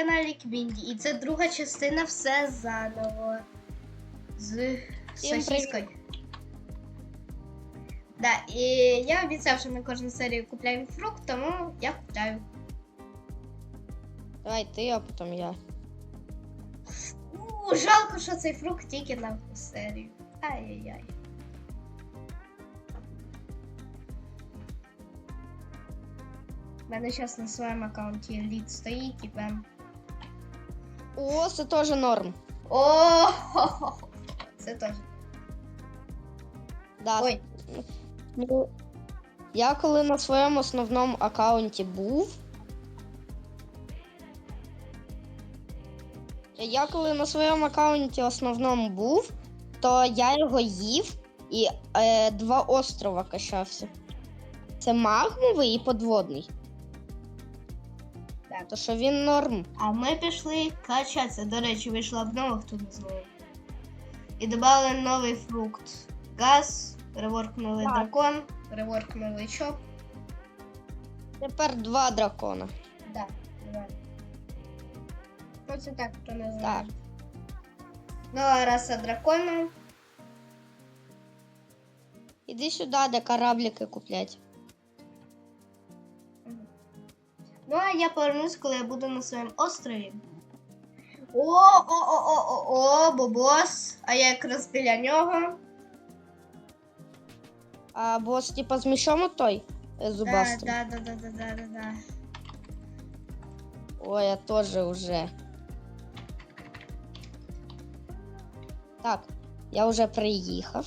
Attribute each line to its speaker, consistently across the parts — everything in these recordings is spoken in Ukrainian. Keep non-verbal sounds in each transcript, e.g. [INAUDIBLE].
Speaker 1: каналі Квінді, і це друга частина все заново. З сосіскою. Да, і я обіцяв, що ми кожну серію купляємо фрукт, тому я купляю.
Speaker 2: Давай ти, а потім я.
Speaker 1: У, жалко, що цей фрукт тільки на серію. Ай-яй-яй. У мене зараз на своєму аккаунті лід стоїть і прям.
Speaker 2: О, це теж норм.
Speaker 1: О, [LAUGHS] це теж.
Speaker 2: Да.
Speaker 1: Ой,
Speaker 2: Ну, я коли на своєму основному аккаунті був. Я коли на своєму аккаунті основному був, то я його їв і е, два острова качався. Це магмовий і подводний.
Speaker 1: Так.
Speaker 2: То що він норм.
Speaker 1: а ми пішли качатися. До речі, вийшла обнова, хто не знає. І додали новий фрукт. Газ, реворкнули
Speaker 2: Так.
Speaker 1: дракон, реворкнули чоп.
Speaker 2: Тепер два дракона.
Speaker 1: Да, давай. Ну, це так, хто не знає.
Speaker 2: Так.
Speaker 1: Нова раса дракона.
Speaker 2: Іди сюди, де кораблики куплять.
Speaker 1: Ну, а я повернусь, коли я буду на своєму острові. О, о, о, о, о, о, бобос. А я якраз біля нього.
Speaker 2: А бос, типа, з мішом той е,
Speaker 1: Да,
Speaker 2: зубастим.
Speaker 1: да, да, да, да, да, да, да.
Speaker 2: Ой, я тоже уже. Так, я вже приїхав.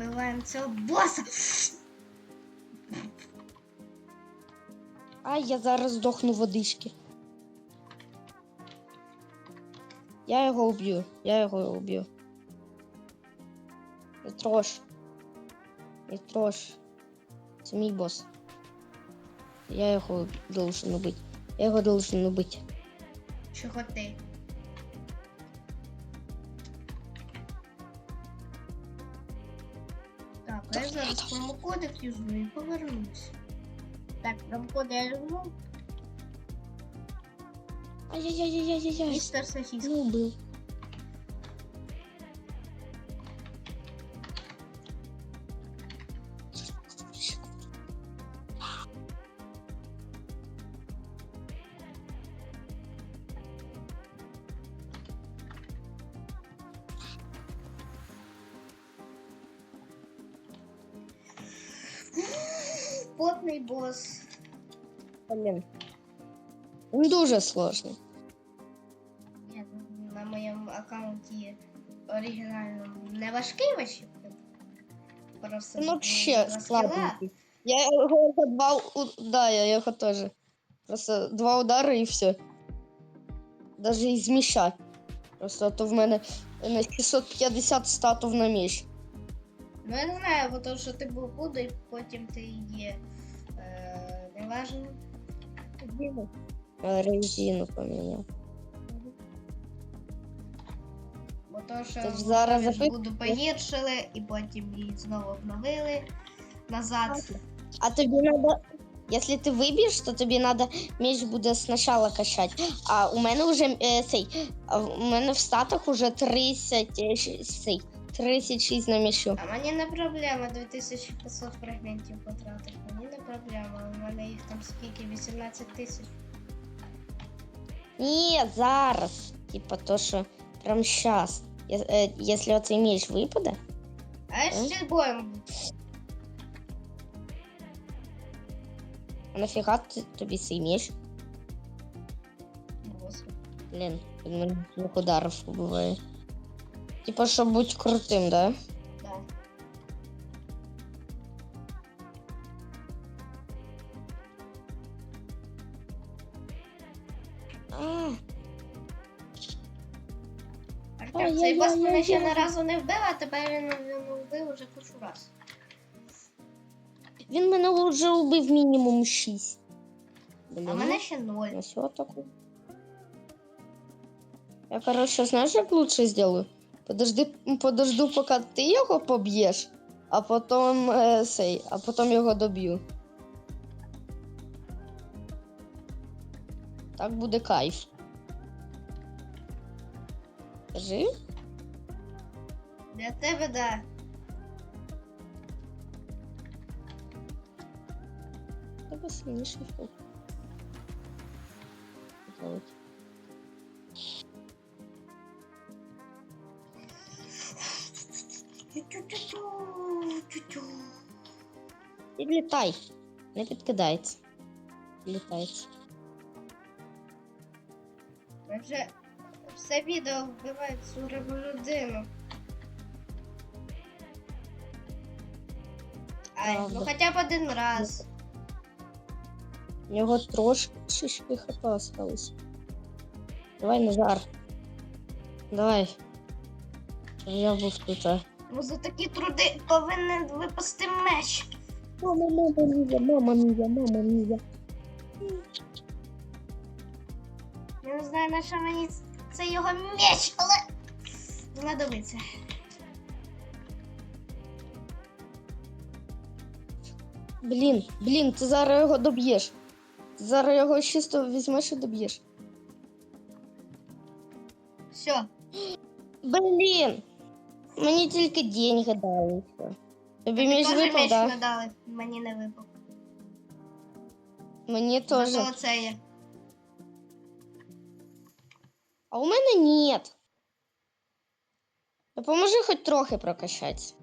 Speaker 1: Вбиваємо цього боса.
Speaker 2: Ай, я зараз здохну водички. Я його уб'ю. Я його уб'ю. Не трош. Не трош. Це мій бос. Я його должен убити. Я його должен убити.
Speaker 1: Чого ти? Промокодик юзну і повернуся. Так, промокод я юзну.
Speaker 2: Ай-яй-яй-яй-яй-яй.
Speaker 1: Містер Сосіска.
Speaker 2: Не убив.
Speaker 1: Потний бос.
Speaker 2: Блін. Він дуже сложний.
Speaker 1: Ні, ну, на моєму аккаунті оригінальному не важкий вообще. Просто
Speaker 2: Ну, вообще слабенький. Я за два у- Да, я його теж. Просто два удари і все. Даже із міша. Просто то в мене на 650 статів на міч.
Speaker 1: Ну я не знаю, бо то, що ти був і потім ти є.
Speaker 2: Я резину поміняв.
Speaker 1: Бо то, що
Speaker 2: Ти зараз
Speaker 1: зараз
Speaker 2: запит-
Speaker 1: буду погіршили, і потім її знову обновили назад.
Speaker 2: А тобі надо. Якщо ти виб'єш, то тобі треба меч буде спочатку качати. А у мене вже е, цей. а У мене в статах уже 30, е, щ- цей, 36 на мечу.
Speaker 1: А мені не проблема 2500 фрагментів потратити. Мені не проблема. У мене їх там скільки? 18 тисяч.
Speaker 2: Ні, зараз. Типа то, що прям щас. Е- Якщо оцей меч випаде,
Speaker 1: А я ще боєм.
Speaker 2: а нафіга тобі цей меч? Блін, він мене ударів убиває. Типа, щоб бути крутим, да?
Speaker 1: Да.
Speaker 2: А,
Speaker 1: Артем, цей бос мене ще ні разу не вбив, а тепер він мене вбив уже кучу раз.
Speaker 2: він мене вже убив мінімум 6. Блін.
Speaker 1: А мене ще ноль.
Speaker 2: Ну все. Я, короче, знаешь, як лучше сделаю? Подожди, подожду, поки ти його поб'єш. а потім е, сей, а потім його доб'ю. Так буде кайф. Кажи?
Speaker 1: Для тебе, да.
Speaker 2: Тебе сильніший фок.
Speaker 1: Тю-тю-тю-тю-тю.
Speaker 2: Не підкидається. Підлітається.
Speaker 1: Ми вже все відео вбивають цю рибу людину. Ай, ну хоча б один раз.
Speaker 2: У нього трошки хп осталось. Давай, Назар. Давай. Я був тут.
Speaker 1: Ну за такі труди повинен випасти меч.
Speaker 2: Мама, мама мія, мама мія, мама мія.
Speaker 1: Я не знаю, на що мені це його меч, але знадобиться.
Speaker 2: Блін, блін, ти зараз його доб'єш. Ти зараз його чисто візьмеш і доб'єш.
Speaker 1: Все,
Speaker 2: Блін! Мені тільки деньги дали. все. Тобі між
Speaker 1: теж
Speaker 2: випав,
Speaker 1: меч
Speaker 2: да?
Speaker 1: не дали, мені не випав.
Speaker 2: Мені теж.
Speaker 1: Зато це є.
Speaker 2: А у мене нет. Допоможи хоч трохи прокачатися.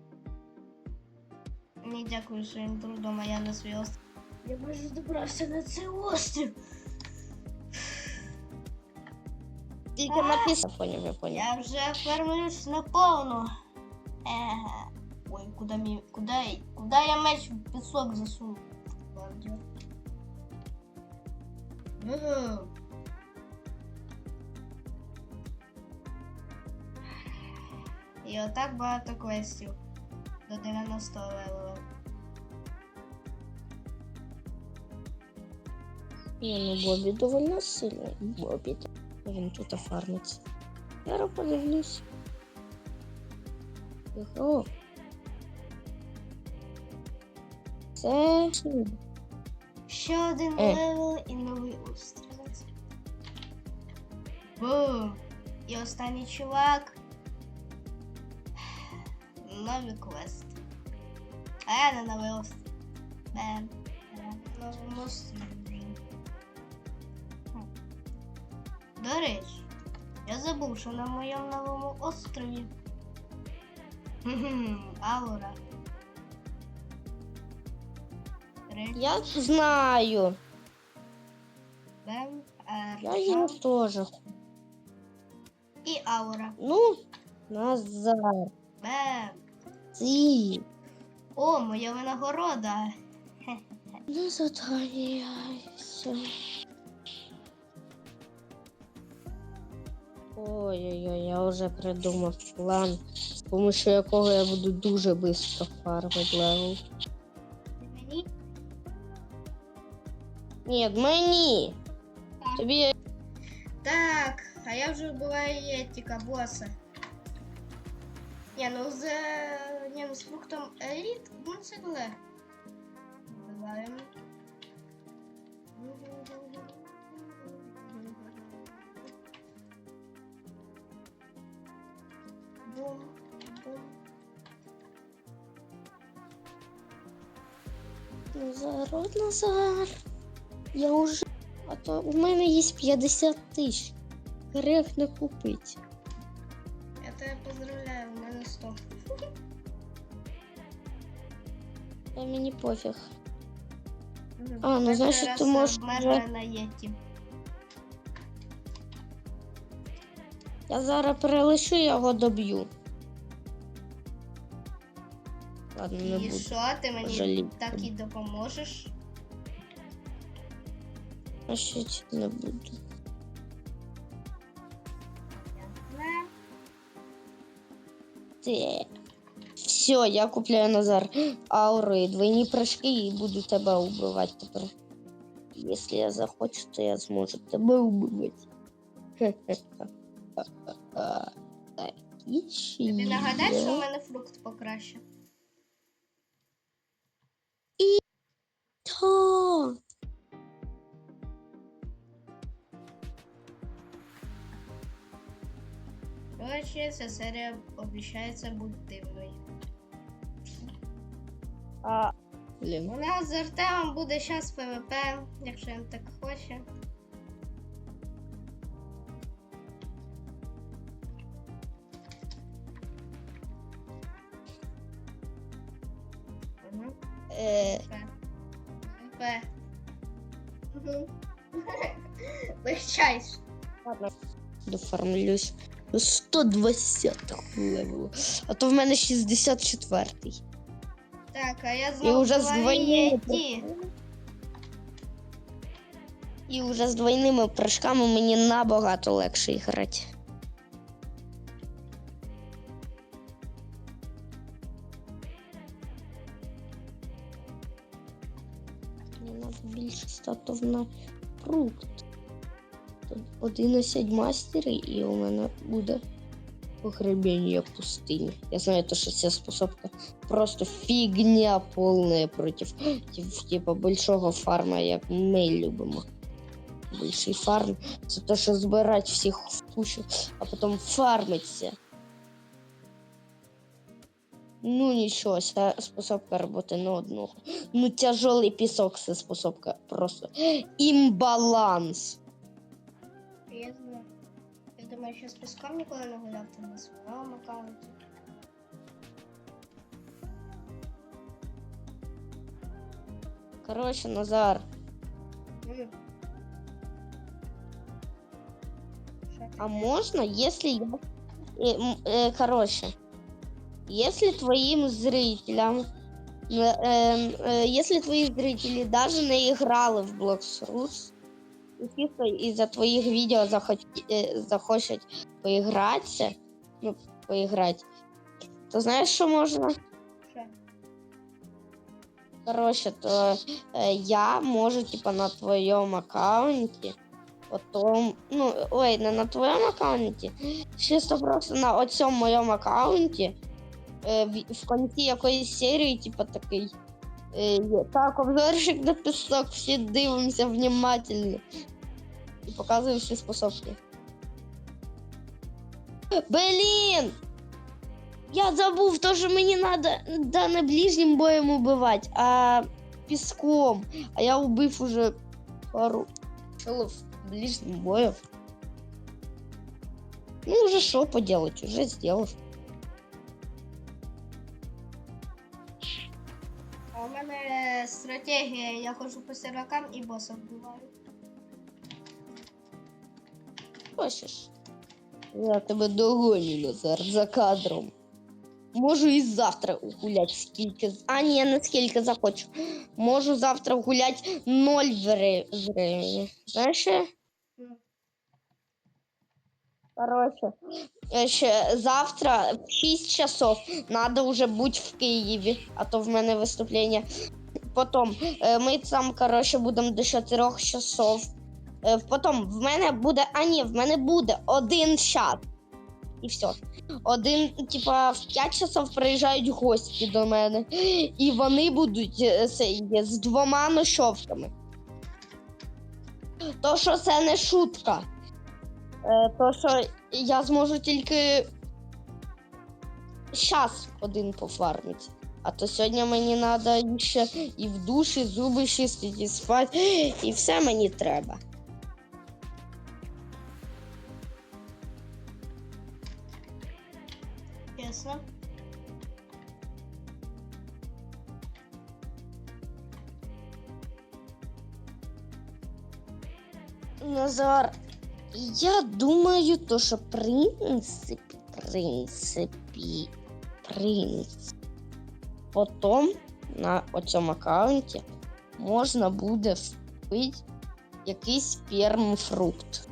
Speaker 1: Ні, дякую своїм трудом, а я на свій острів. Я майже добрався на цей острів.
Speaker 2: Тільки написано. Поняв, я поняв.
Speaker 1: Я вже фермуюсь наповну. Еге. Ой, куди мій. Куди, куди я меч в пісок засунув? Ладно. Угу. І отак багато квестів. До 90 левела.
Speaker 2: Ні, ну Бобі довольно сильний. Бобі. Він тут фармиться. Зараз подивлюсь. Його. Це.
Speaker 1: Ще один
Speaker 2: Е.
Speaker 1: левел і новий острів. Бум! І останній чувак. Новий квест. А я на новий острів. Новому острові. Хм. До речі, я забув, що на моєму новому острові. Аура.
Speaker 2: Я знаю.
Speaker 1: Бем. Р.
Speaker 2: Я їм теж.
Speaker 1: І аура.
Speaker 2: Ну, Назар.
Speaker 1: Бем.
Speaker 2: Ти.
Speaker 1: О, моя винагорода. [LAUGHS]
Speaker 2: Не затраняйся. Ой-ой-ой, я вже придумав план, помощью якого я буду дуже швидко фармити левел.
Speaker 1: Мені?
Speaker 2: Ні, мені.
Speaker 1: Так.
Speaker 2: Тобі
Speaker 1: Так, а я вже вбиваю Єтіка, боса. Ні, ну з, ні, ну з фруктом еліт, легко. Вбиваємо. Бум.
Speaker 2: Назар, от Назар. Я уже. А то у мене є 50 тисяч. Грех не купить.
Speaker 1: Я тебе поздравляю, у мене 100.
Speaker 2: А мені пофіг. А, ну, значить, ти можеш вже-
Speaker 1: на Єті.
Speaker 2: Я зараз перелишу, його доб'ю. Ладно, не
Speaker 1: І
Speaker 2: буду.
Speaker 1: що, ти мені
Speaker 2: жаліти.
Speaker 1: так і допоможеш?
Speaker 2: Значить, не буду.
Speaker 1: Не.
Speaker 2: Ти. Все, я купляю Назар аури, двойні прыжки і буду тебе убивати тепер. Якщо я захочу, то я зможу тебе убивати. Такі
Speaker 1: Тобі нагадай, що у мене фрукт покраще. Літо. Ця серія обіцяється бути дивною. У нас з Артемом буде зараз ПВП, якщо він так хоче. Угу.
Speaker 2: Е,
Speaker 1: ПВП. Угу. Вивчайся.
Speaker 2: ладно. Доформлюсь до 120 левелу. А то в мене 64-й.
Speaker 1: Так, а я
Speaker 2: І
Speaker 1: знову
Speaker 2: вже з двойними І вже з двойними прыжками мені набагато легше грати. Мені треба більше статов на фрукт. Тут 11 мастерів і у мене буде погребення пустині. Я знаю, то, що ця способка просто фігня повна проти типа большого фарма, як ми любимо. Більший фарм це те, що збирати всіх в кучу, а потім фармиться. Ну нічого, ця способка роботи на одного. Ну тяжелий пісок це способка просто імбаланс.
Speaker 1: Я знаю. Я думаю, що з піском ніколи не гуляв ти на своєму аккаунті.
Speaker 2: Коротше, Назар,
Speaker 1: ти?
Speaker 2: а можно, если я... э, э, короче, если твоим зрителям, э, э, э, если твои зрители даже не играли в Blocks Rus, и чисто из-за твоих видео захоч, э, захочет поиграться, ну, поиграть, то знаешь, что можно?
Speaker 1: Що?
Speaker 2: Короче, то э, я можу, типа, на твоем аккаунте, потом, ну, ой, не на твоем аккаунте, чисто просто на оцьому моєму аккаунті, е, в, в кінці якоїсь серії, типа, такий. Е, є, так, обзорщик на пісок, всі дивимося внимательно. І показую всі способки. Блін! Я забув, то, що мені надо да, не ближнім боєм убивати, а піском. А я убив уже пару челов ближнім боєм. Ну, уже что поделать, уже сделал.
Speaker 1: Стратегія, я ходжу по сервакам і боса вбиваю.
Speaker 2: Хочеш? Я тебе догоню, Назар, за кадром. Можу і завтра гуляти скільки. А, ні, не скільки захочу. Можу завтра гуляти ноль вре- времени. Знаєш? Короче, е, ще завтра в 6 часов надо уже бути в Києві, а то в мене виступлення. Потім е, ми там, короче, будемо до 4 часов. Е, Потім в мене буде, а ні, в мене буде один час. І все. Один, типа, в 5 часов приїжджають гості до мене. І вони будуть е, це, з двома ночовками. То, що це не шутка. То, що я зможу тільки час один пофармити. А то сьогодні мені треба ще і в душі, зуби чистити, і спати, і все мені треба.
Speaker 1: Ясно?
Speaker 2: Назар, я думаю, то, що принципі, принципі, принципі. Потім на цьому аккаунті можна буде вбити якийсь пермфрукт.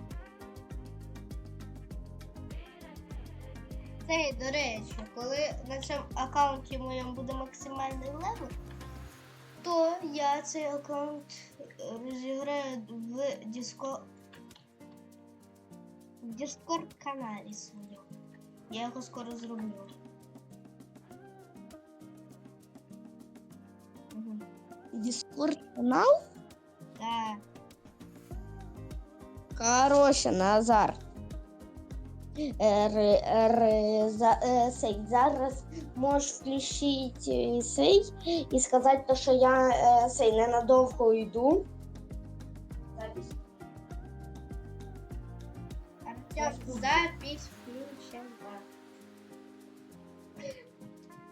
Speaker 1: Це, до речі, коли на цьому аккаунті моєму буде максимальний левел, то я цей аккаунт розіграю в Discord, в Discord каналі своєму. Я його скоро зроблю.
Speaker 2: Канал?
Speaker 1: Так.
Speaker 2: Короче, Назар. Е, р, р, за, е, сей, зараз можеш включити сей і сказати, то, що я е, сей ненадовго йду. Запись.
Speaker 1: Артем, запись включена.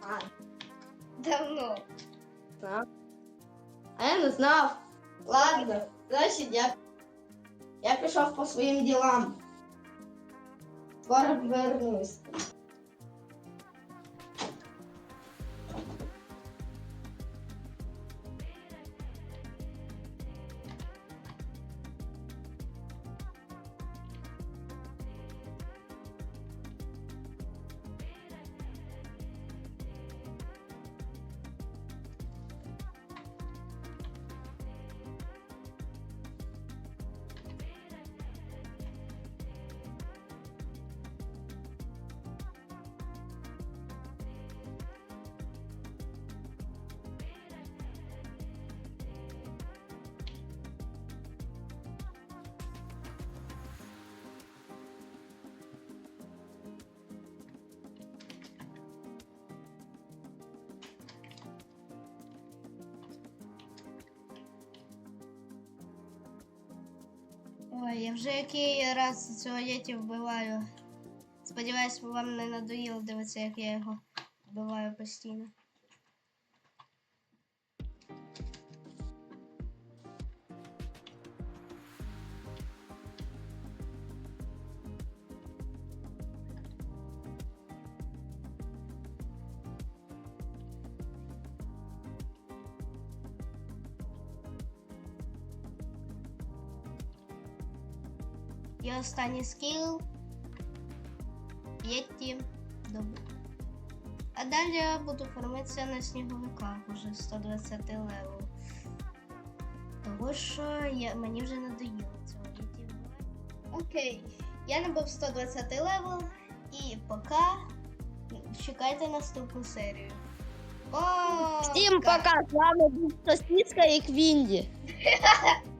Speaker 2: А,
Speaker 1: Давно.
Speaker 2: знав. Не знав. Ладно, значить я, я пішов по своїм ділам. Скоро вернусь.
Speaker 1: Ой, я вже який раз цього єті вбиваю. Сподіваюсь, вам не надоїло дивитися, як я його вбиваю постійно. І останній скіл. Єтті добу. А далі я буду формитися на сніговиках уже 120 левел. Того що я, мені вже надоїло цього єтті. Окей. Я набув 120 левел і поки чекайте наступну серію.
Speaker 2: Всім пока, з вами був Сосиска і Квінді. [LAUGHS]